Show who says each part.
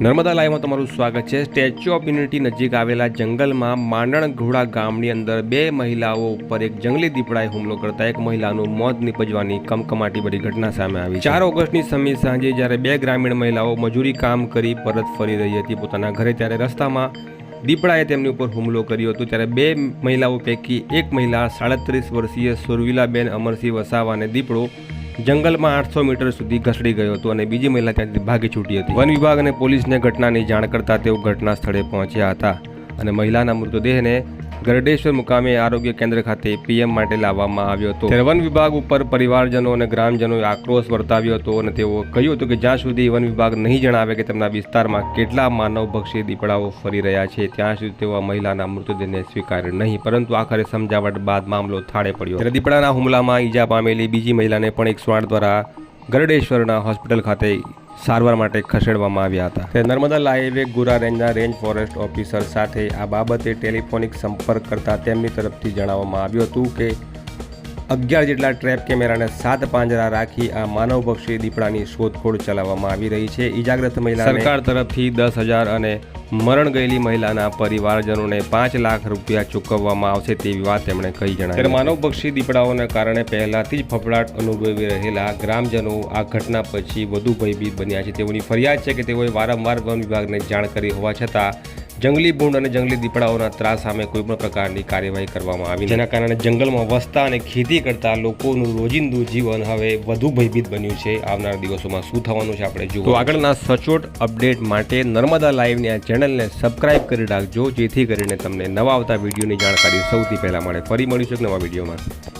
Speaker 1: નર્મદા લાઈવમાં તમારું સ્વાગત છે. સ્ટેચ્યુ ઓફ યુનિટી નજીક આવેલા જંગલમાં માંડણ ઘોડા ગામની અંદર બે મહિલાઓ ઉપર એક જંગલી દીપડાએ હુમલો કરતા એક મહિલાનું મોત નીપજવાની કમકમાટી ભરી ઘટના સામે આવી ચાર ઓગસ્ટની સમી સાંજે જ્યારે બે ગ્રામીણ મહિલાઓ મજૂરી કામ કરી પરત ફરી રહી હતી પોતાના ઘરે, ત્યારે રસ્તામાં દીપડાએ તેમની ઉપર હુમલો કર્યો હતો. ત્યારે બે મહિલાઓ પૈકી એક મહિલા સાડત્રીસ વર્ષીય સુરવીલાબેન અમરસિંહ વસાવાને દીપડો જંગલમાં આઠસો મીટર સુધી ઘસડી ગયો હતો અને બીજી મહિલા ત્યાંથી ભાગી છૂટી હતી. વન વિભાગ અને પોલીસને ઘટનાની જાણ કરતા તેઓ ઘટના સ્થળે પહોંચ્યા હતા અને મહિલાના મૃતદેહને ગરડેશ્વર મુકામે આરોગ્ય કેન્દ્ર ખાતે પીએમ માટે લાવવામાં આવ્યો હતો. વન વિભાગ ઉપર પરિવારજનો અને ગ્રામજનોએ આક્રોશ વર્તાવ્યો હતો અને તેઓ કહ્યું હતું કે જ્યાં સુધી વન વિભાગ નહીં જણાવે કે તેમના વિસ્તારમાં કેટલા માનવભક્ષી દીપડાઓ ફરી રહ્યા છે, ત્યાં સુધી તેઓ મહિલાના મૃતદેહને સ્વીકારે નહીં. પરંતુ આખરે સમજાવટ બાદ મામલો થાળે પડ્યો. ત્યારે દીપડાના હુમલામાં ઈજા પામેલી બીજી મહિલાને પણ એક આઠ દ્વારા ગરડેશ્વરના હોસ્પિટલ ખાતે સારવાર માટે ખસેડવામાં આવ્યા હતા. તે નર્મદા લાઇવે ગુરા રેન્જના રેન્જ ફોરેસ્ટ ઓફિસર સાથે આ બાબતે ટેલિફોનિક સંપર્ક કરતા તેમની તરફથી જણાવવામાં આવ્યું હતું કે અગિયાર જેટલા ટ્રેપ કેમેરાને સાત પાંજરા રાખી આ માનવભક્ષી દીપડાની શોધખોળ ચલાવવામાં આવી રહી છે. ઈજાગ્રસ્ત મહિલા સરકાર તરફથી દસ હજાર અને મરણ ગયેલી મહિલાના પરિવારજનોને પાંચ લાખ રૂપિયા ચૂકવવામાં આવશે તેવી વાત તેમણે કહી જણાવી ત્યારે માનવભક્ષી દીપડાઓને કારણે પહેલાથી જ ફફડાટ અનુભવી રહેલા ગ્રામજનો આ ઘટના પછી વધુ ભયભીત બન્યા છે. તેઓની ફરિયાદ છે કે તેઓએ વારંવાર વન વિભાગને જાણ કરી હોવા છતાં જંગલી ભૂંડ અને જંગલી દીપડાઓના ત્રાસ સામે કોઈ પણ પ્રકારની કાર્યવાહી કરવામાં આવી જેના કારણે જંગલમાં વસતા અને ખેતી કરતા લોકોનું રોજિંદુ જીવન હવે વધુ ભયભીત બન્યું છે. આવનાર દિવસોમાં શું થવાનું છે આપણે જોવું આગળના સચોટ અપડેટ માટે નર્મદા લાઈવની આ ચેનલને સબસ્ક્રાઇબ કરી રાખજો, જેથી કરીને તમને નવા આવતા વિડીયોની જાણકારી સૌથી પહેલા મળે. ફરી મળીશું નવા વિડીયોમાં.